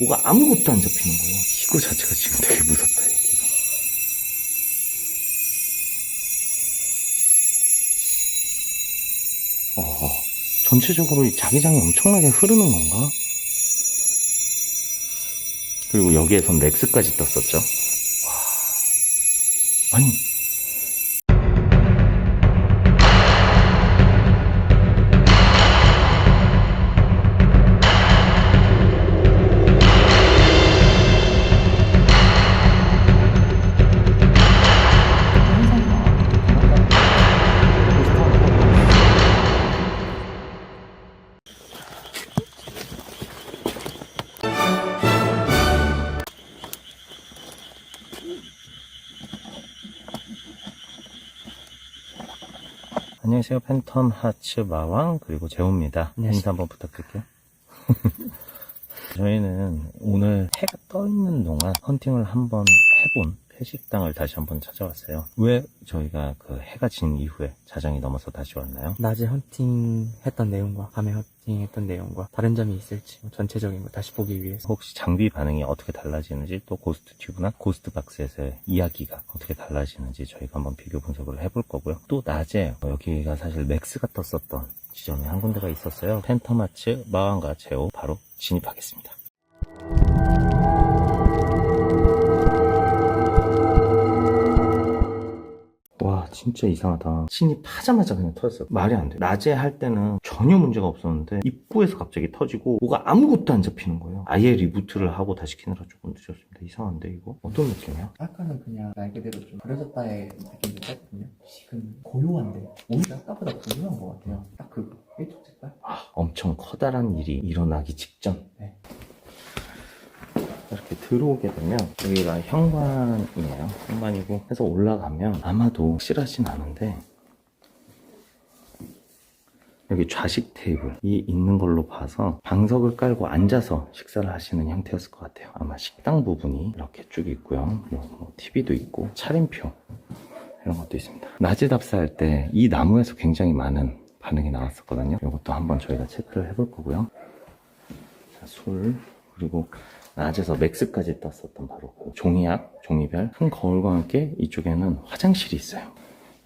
뭐가 아무것도 안 잡히는 거예요. 이거 자체가 지금 되게 무섭다, 여기가. 어, 전체적으로 이 자기장이 엄청나게 흐르는 건가? 그리고 여기에선 렉스까지 떴었죠. 와. 아니. 안녕하세요. 팬텀 하츠 마왕 그리고 재호입니다. 인사 한번 부탁드릴게요. 저희는 오늘 해가 떠 있는 동안 헌팅을 한번 해본 회식당을 다시 한번 찾아왔어요. 왜 저희가 그 해가 진 이후에 자정이 넘어서 다시 왔나요? 낮에 헌팅 했던 내용과 밤에 헌팅 했던 내용과 다른 점이 있을지 뭐 전체적인 걸 다시 보기 위해서 혹시 장비 반응이 어떻게 달라지는지 또 고스트 튜브나 고스트 박스에서의 이야기가 어떻게 달라지는지 저희가 한번 비교 분석을 해볼 거고요. 또 낮에 여기가 사실 맥스가 떴었던 지점에 한 군데가 있었어요. 펜터마츠 마왕과 제오 바로 진입하겠습니다. 진짜 이상하다 진입하자마자 그냥 터졌어 말이 안 돼 낮에 할 때는 전혀 문제가 없었는데 입구에서 갑자기 터지고 뭐가 아무것도 안 잡히는 거예요 아예 리부트를 하고 다시 키느라 조금 늦었습니다 이상한데 이거 어떤 느낌이야? 아까는 그냥 말 그대로 좀 버려졌다의 느낌이 들었거든요. 지금 고요한데 오히려 아까보다 고요한 것 같아요. 딱 그거 일촉 색깔. 아, 엄청 커다란 일이 일어나기 직전 네. 이렇게 들어오게 되면 여기가 현관이에요. 현관이고 해서 올라가면 아마도 확실하진 않은데 여기 좌식 테이블이 있는 걸로 봐서 방석을 깔고 앉아서 식사를 하시는 형태였을 것 같아요. 아마 식당 부분이 이렇게 쭉 있고요. 뭐, 뭐 TV도 있고 차림표 이런 것도 있습니다. 낮에 답사할 때 이 나무에서 굉장히 많은 반응이 나왔었거든요. 이것도 한번 저희가 체크를 해볼 거고요. 자, 술 그리고 낮에서 맥스까지 떴었던 바로 그 종이약, 종이별 큰 거울과 함께 이쪽에는 화장실이 있어요.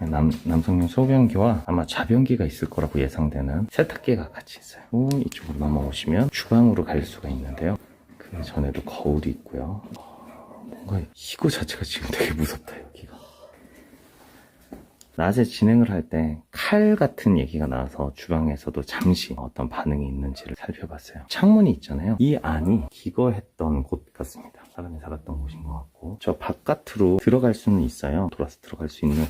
남, 남성용 소변기와 아마 좌변기가 있을 거라고 예상되는 세탁기가 같이 있어요. 또 이쪽으로 넘어오시면 주방으로 갈 수가 있는데요. 그 전에도 거울이 있고요. 어, 뭔가 이거 자체가 지금 되게 무섭다 여기가. 낮에 진행을 할 때 칼 같은 얘기가 나와서 주방에서도 잠시 어떤 반응이 있는지를 살펴봤어요. 창문이 있잖아요. 이 안이 기거했던 곳 같습니다. 사람이 살았던 곳인 것 같고 저 바깥으로 들어갈 수는 있어요. 돌아서 들어갈 수 있는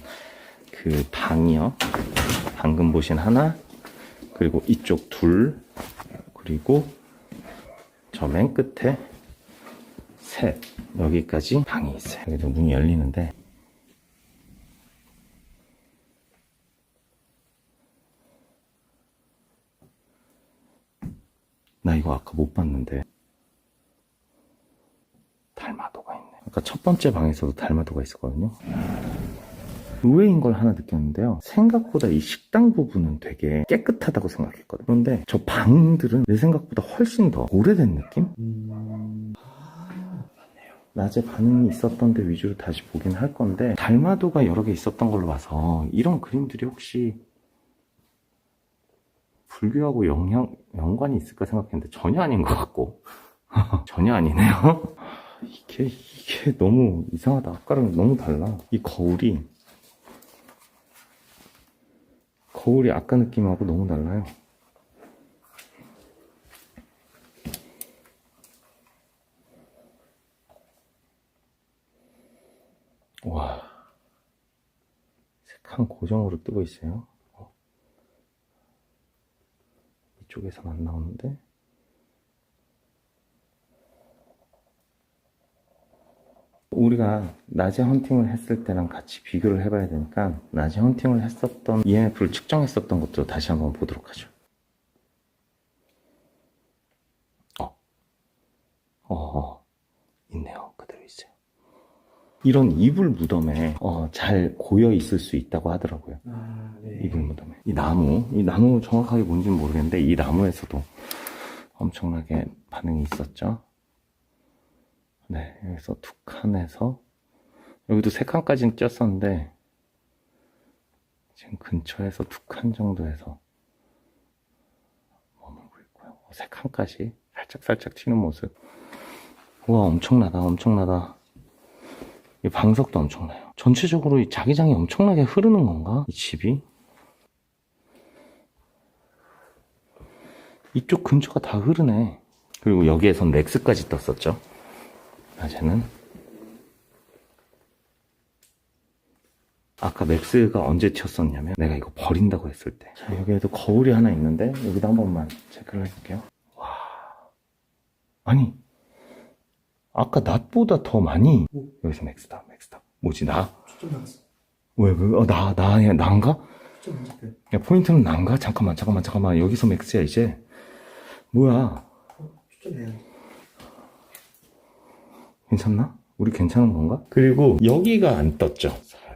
그 방이요. 방금 보신 하나 그리고 이쪽 둘 그리고 저 맨 끝에 셋 여기까지 방이 있어요. 여기도 문이 열리는데 나 이거 아까 못 봤는데. 달마도가 있네. 아까 첫 번째 방에서도 달마도가 있었거든요. 의외인 걸 하나 느꼈는데요. 생각보다 이 식당 부분은 되게 깨끗하다고 생각했거든요. 그런데 저 방들은 내 생각보다 훨씬 더 오래된 느낌? 음... 낮에 반응이 있었던 데 위주로 다시 보긴 할 건데 달마도가 여러 개 있었던 걸로 봐서 이런 그림들이 혹시 불교하고 영향, 연관이 있을까 생각했는데 전혀 아닌 것 같고. 전혀 아니네요. 이게 이게 너무 이상하다. 아까랑 너무 달라. 이 거울이. 거울이 아까 느낌하고 너무 달라요. 와. 색한 고정으로 뜨고 있어요 어. 이쪽에서는 안 나오는데. 우리가 낮에 헌팅을 했을 때랑 같이 비교를 해봐야 되니까 낮에 헌팅을 했었던 EMF를 측정했었던 것도 다시 한번 보도록 하죠. 어, 어, 어. 있네요. 그대로 있어요. 이런 이불 무덤에 어, 잘 고여 있을 수 있다고 하더라고요. 아, 네. 이 나무 이 나무 정확하게 뭔지는 모르겠는데 이 나무에서도 엄청나게 반응이 있었죠 네, 여기서 두 칸에서 여기도 세 칸까지는 쪘었는데 지금 근처에서 두 칸 정도에서 머물고 있고요. 어, 세 칸까지 살짝 살짝 튀는 모습. 우와 엄청나다 엄청나다. 이 방석도 엄청나요. 전체적으로 이 자기장이 엄청나게 흐르는 건가? 이 집이? 이쪽 근처가 다 흐르네. 그리고 여기에선 맥스까지 떴었죠. 낮에는. 아까 맥스가 언제 튀었었냐면 내가 이거 버린다고 했을 때. 자, 여기에도 거울이 하나 있는데 여기도 한 번만 체크를 해볼게요. 와. 아니. 아까 낮보다 더 많이. 여기서 맥스다, 맥스다. 뭐지, 나? 왜, 왜, 어, 나, 나, 잡혀. 야, 포인트는 난가? 잠깐만, 잠깐만, 잠깐만. 여기서 맥스야, 이제. 뭐야. 괜찮나? 우리 괜찮은 건가? 그리고 여기가 안 떴죠.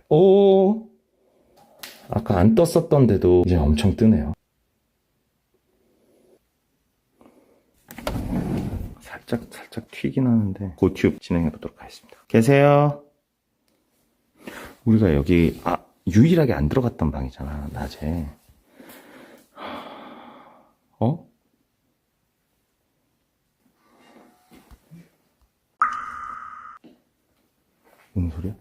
오. 아까 안 떴었던데도 이제 엄청 뜨네요. 살짝, 살짝 튀긴 하는데, 고튜브 진행해 보도록 하겠습니다. 계세요? 우리가 여기, 아, 유일하게 안 들어갔던 방이잖아, 낮에. 어? 무슨 소리야?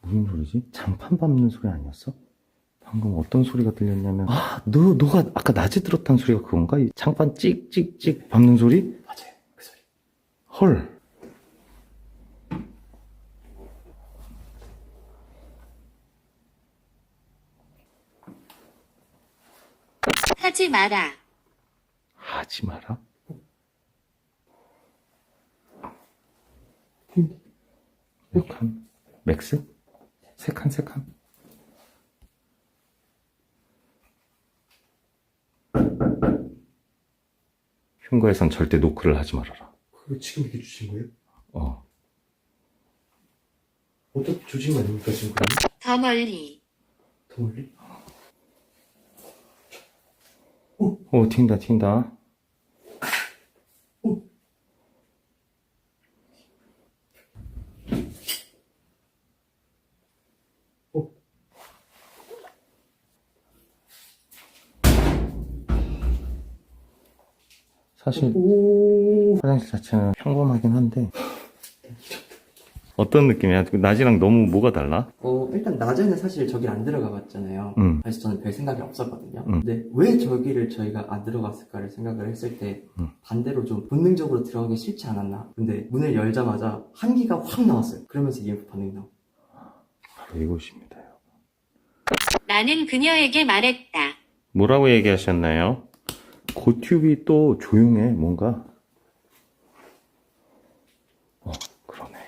무슨 소리지? 장판 밟는 소리 아니었어? 방금 어떤 소리가 들렸냐면 아, 너, 너가 아까 낮에 들었던 소리가 그건가? 이 장판 찍찍찍 밟는 소리? 맞아요. 그 소리. 헐 하지 마라. 하지 마라 몇 칸? 맥스? 세 칸, 세 칸? 흉가에선 절대 노크를 하지 말아라 그거 지금 이렇게 주신 거예요? 어 어떻게 거 아닙니까, 지금 그럼? 더 멀리. 더 멀리? 오, 튄다, 튄다. 사실 오, 화장실 자체는 평범하긴 한데 어떤 느낌이야? 낮이랑 너무 뭐가 달라? 어, 일단 낮에는 사실 저기 안 들어가 봤잖아요. 응. 그래서 저는 별 생각이 없었거든요. 응. 근데 왜 저기를 저희가 안 들어갔을까를 생각을 했을 때 응. 반대로 좀 본능적으로 들어가기 싫지 않았나. 근데 문을 열자마자 한기가 확 나왔어요. 그러면서 EMF 반응이 나고. 바로 이곳입니다. 나는 그녀에게 말했다. 뭐라고 얘기하셨나요? 고튜브이 또 조용해, 뭔가. 어, 그러네.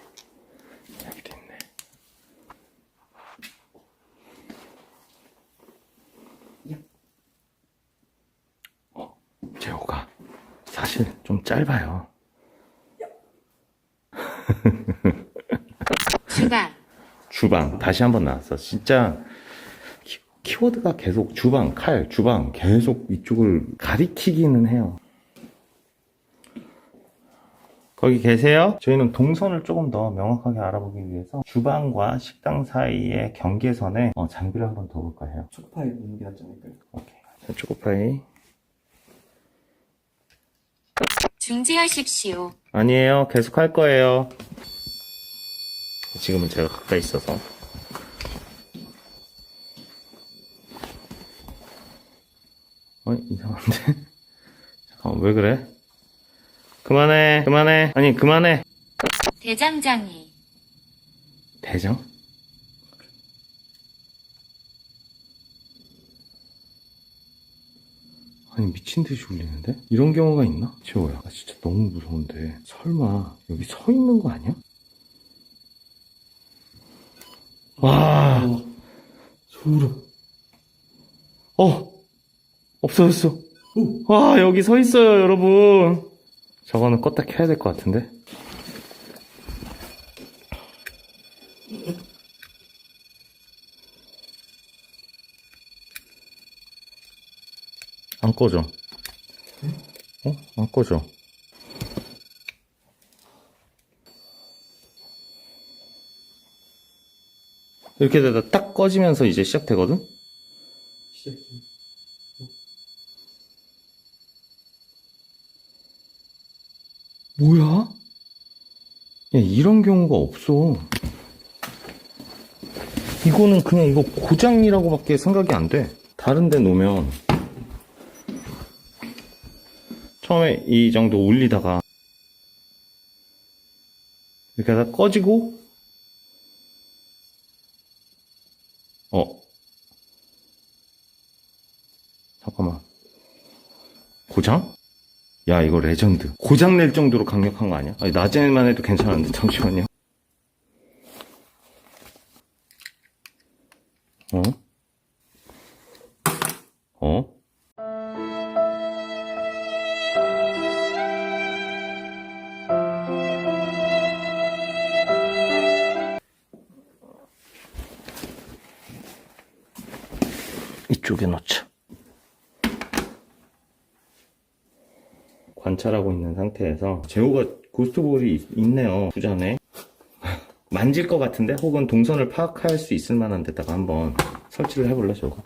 여기도 있네. 어, 제호가 사실 좀 짧아요. 주방. 주방 다시 한번 나왔어. 진짜 키, 키워드가 계속 주방, 칼, 주방 계속 이쪽을 가리키기는 해요. 거기 계세요? 저희는 동선을 조금 더 명확하게 알아보기 위해서 주방과 식당 사이의 경계선에 어, 장비를 한번 더 볼까 해요. 초코파이 보는 게 낫지 않을까요? 오케이. 자, 초코파이. 중지하십시오. 아니에요. 계속 할 거예요. 지금은 제가 가까이 있어서. 어, 이상한데? 잠깐, 왜 그래? 그만해, 그만해. 아니, 그만해. 대장장이. 대장? 아니 미친 듯이 울리는데? 이런 경우가 있나? 지호야 나 진짜 너무 무서운데 설마 여기 서 있는 거 아니야? 와 소름. 어! 없어졌어 와 여기 서 있어요 여러분 저거는 껐다 켜야 될 것 같은데 안 꺼져 어? 안 꺼져. 이렇게 되다 딱 꺼지면서 이제 시작되거든? 시작이. 뭐야? 야, 이런 경우가 없어. 이거는 그냥 이거 고장이라고밖에 생각이 안 돼. 다른 데 놓으면 처음에 이 정도 올리다가 이렇게 하다 꺼지고 어 잠깐만 고장? 야, 이거 레전드. 고장 낼 정도로 강력한 거 아니야? 아니, 낮에만 해도 괜찮은데, 잠시만요. 어? 어? 이쪽에 넣자. 관찰하고 있는 상태에서 제호가 고스트볼이 있- 있네요 부전에. 만질 것 같은데? 혹은 동선을 파악할 수 있을 만한 데다가 한번 설치를 해볼래 저거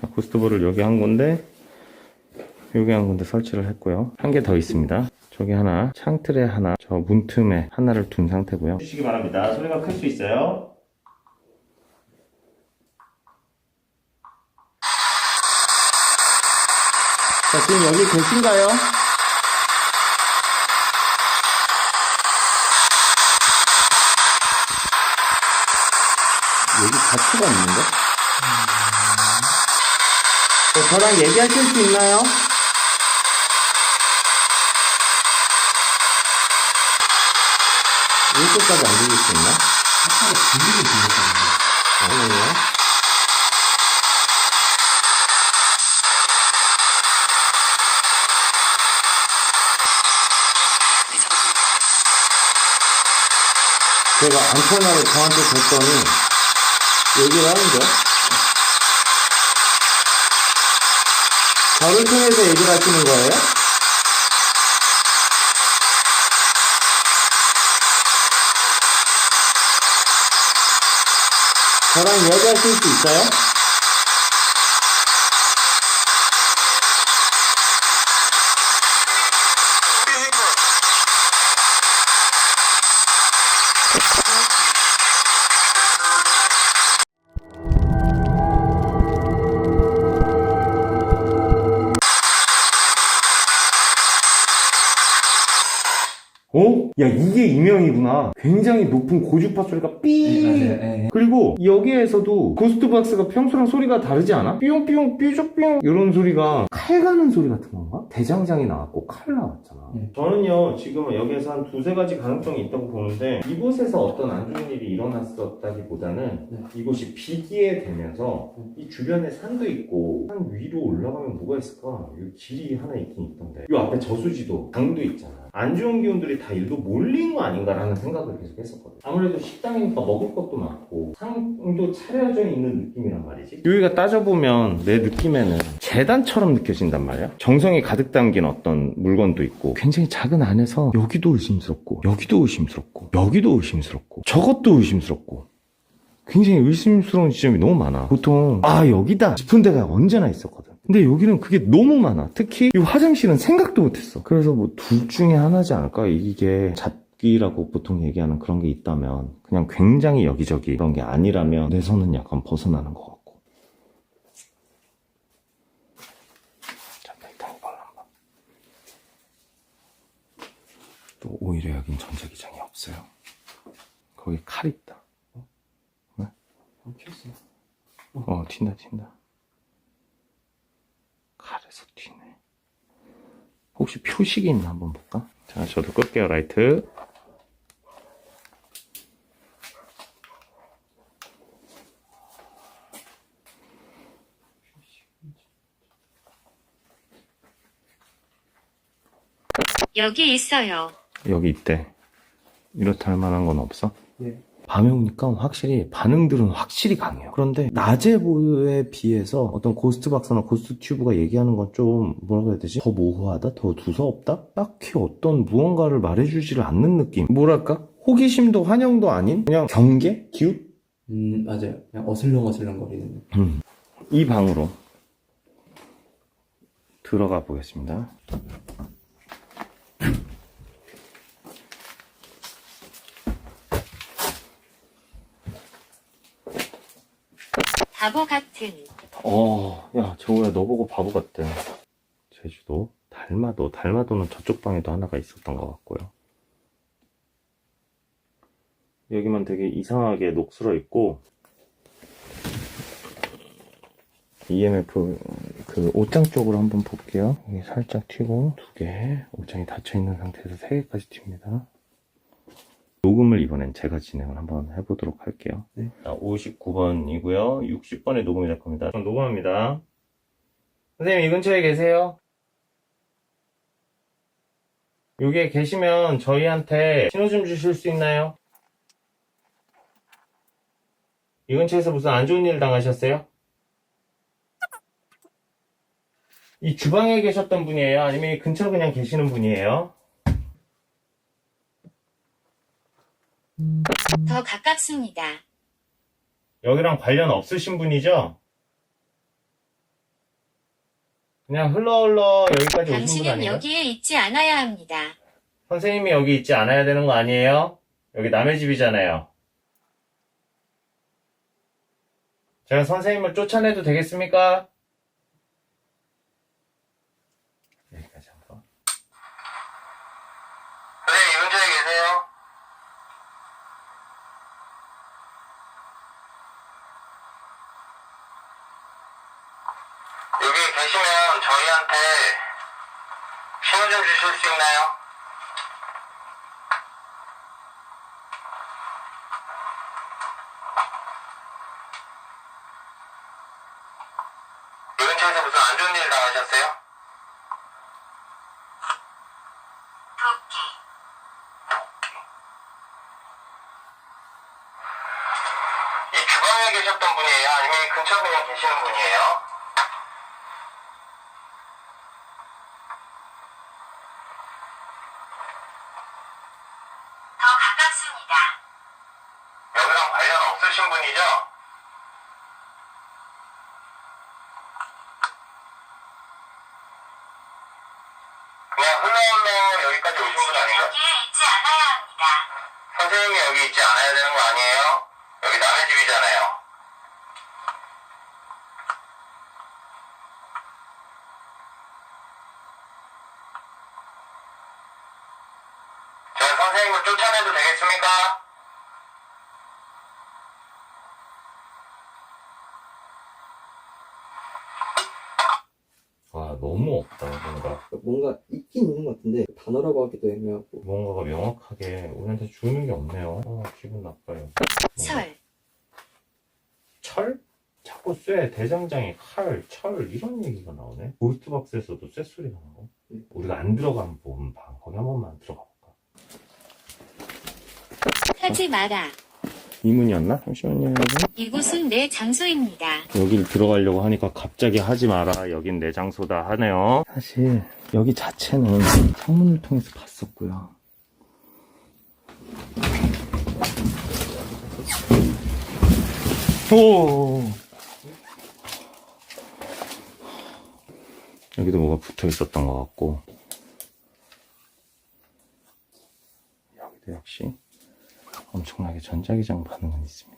자, 고스트볼을 여기 한 건데 여기 한 군데 설치를 했고요. 한 개 더 있습니다. 저기 하나 창틀에 하나 저 문틈에 하나를 둔 상태고요. 주시기 바랍니다. 소리가 클 수 있어요 자, 지금 여기 계신가요? 여기 가치가 있는데? 어, 저랑 얘기하실 수 있나요? 여기까지 안 들릴 수 있나? 아까 분위기 들렸었는데. 아니요. 제가 안테나를 저한테 줬더니 얘기를 하는데 저를 통해서 얘기를 하시는 거예요? 저랑 이야기하실 수 있어요? 어? 야 이게 이명이구나 굉장히 높은 고주파 소리가 삐 네, 맞아요. 네. 그리고 여기에서도 고스트박스가 평소랑 소리가 다르지 않아? 삐용삐용 삐죽삐용 이런 소리가 칼 가는 소리 같은 건가? 대장장이 나왔고 칼 나왔잖아 네. 저는요 지금 여기에서 한 두세 가지 가능성이 있다고 보는데 이곳에서 어떤 안 좋은 일이 일어났었다기보다는 네. 이곳이 비기에 되면서 이 주변에 산도 있고 산 위로 올라가면 뭐가 있을까? 이 길이 하나 있긴 있던데 이 앞에 저수지도 강도 있잖아 안 좋은 기운들이 다 일로 몰린 거 아닌가라는 생각을 계속 했었거든 아무래도 식당이니까 먹을 것도 많고 상도 차려져 있는 느낌이란 말이지 여기가 따져보면 내 느낌에는 재단처럼 느껴진단 말이야 정성이 가득 담긴 어떤 물건도 있고 굉장히 작은 안에서 여기도 의심스럽고 여기도 의심스럽고 여기도 의심스럽고 저것도 의심스럽고 굉장히 의심스러운 지점이 너무 많아. 보통, 아, 여기다 싶은 데가 언제나 있었거든. 근데 여기는 그게 너무 많아. 특히 이 화장실은 생각도 못했어. 그래서 뭐 둘 중에 하나지 않을까? 이게 잡기라고 보통 얘기하는 그런 게 있다면 그냥 굉장히 여기저기 그런 게 아니라면 내 손은 약간 벗어나는 것 같고. 자, 일단 이걸 한번. 또 오히려 여긴 전자기장이 없어요. 거기 칼 있다. 안 켰어요. 어, 튄다, 튄다. 칼에서 튀네. 혹시 표식이 있나 한번 볼까? 자, 저도 끌게요, 라이트. 여기 있어요. 여기 있대. 이렇다 할 만한 건 없어? 네. 밤에 오니까 확실히 반응들은 확실히 강해요. 그런데 낮에에 비해서 어떤 고스트 박사나 고스트 튜브가 얘기하는 건 좀 뭐라고 해야 되지? 더 모호하다? 더 두서없다? 딱히 어떤 무언가를 말해주지를 않는 느낌. 뭐랄까? 호기심도 환영도 아닌 그냥 경계? 기웃? 음, 맞아요. 그냥 어슬렁어슬렁 거리는. 음. 이 방으로 들어가 보겠습니다. 바보 같은. 어, 야, 정우야, 너 보고 바보 같대. 제주도? 달마도. 달마도는 저쪽 방에도 하나가 있었던 것 같고요. 여기만 되게 이상하게 녹슬어 있고, EMF 그 옷장 쪽으로 한번 볼게요. 여기 살짝 튀고, 두 개. 옷장이 닫혀 있는 상태에서 세 개까지 튑니다. 녹음을 이번엔 제가 진행을 한번 해보도록 할게요. 네. 자, 59번이고요. 60번에 녹음이 될 겁니다. 그럼 녹음합니다. 선생님, 이 근처에 계세요? 여기에 계시면 저희한테 신호 좀 주실 수 있나요? 이 근처에서 무슨 안 좋은 일 당하셨어요? 이 주방에 계셨던 분이에요? 아니면 이 근처 그냥 계시는 분이에요? 더 가깝습니다. 여기랑 관련 없으신 분이죠? 그냥 흘러 흘러 여기까지 오신 분 당신은 아니에요? 여기에 있지 않아야 합니다. 선생님이 여기 있지 않아야 되는 거 아니에요? 여기 남의 집이잖아요. 제가 선생님을 쫓아내도 되겠습니까? 여기까지 한번. 네, 이 근처에 계세요? 계시면 저희한테 신호 좀 주실 수 있나요? 이 근처에서 무슨 안 좋은 일 당하셨어요? 도끼. 이 주방에 계셨던 분이에요? 아니면 이 근처 그냥 계시는 분이에요? 더 가깝습니다. 여기랑 없으신 분이죠? 그냥 흘러흘러 여기까지 오신 분 아닌가? 여기에 있지 않아야 합니다. 선생님이 여기 있지 않아야 되는 거 아니에요? 여기 남의 집이잖아요. 제가 선생님을 쫓아내도 되겠습니까? 아, 너무 없다, 뭔가. 뭔가 있긴 있는 것 같은데, 단어라고 하기도 애매하고. 뭔가가 명확하게 우리한테 주는 게 없네요. 어, 기분 나빠요. 철. 철? 자꾸 쇠, 대장장이 칼, 철 이런 얘기가 나오네. 고스트박스에서도 쇠 소리가 나고. 음. 우리가 안 들어간 본 방, 거기 한 번만 들어가 볼까? 하지 마라. 이 문이었나? 잠시만요. 이곳은 내 장소입니다. 여길 들어가려고 하니까 갑자기 하지 마라. 여긴 내 장소다 하네요. 사실 여기 자체는 창문을 통해서 봤었고요. 오. 여기도 뭐가 붙어 있었던 것 같고. 여기도 역시 엄청나게 전자기장 반응은 있습니다.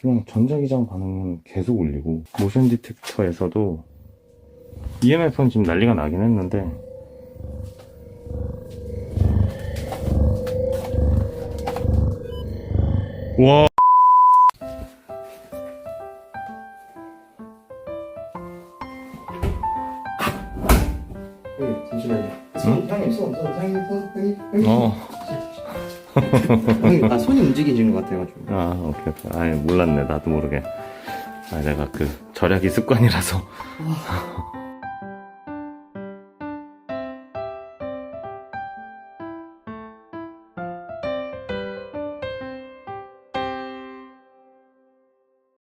그냥 전자기장 반응은 계속 울리고 모션 디텍터에서도 EMF는 지금 난리가 나긴 했는데 와 나도 모르게. 아 내가 그 절약이 습관이라서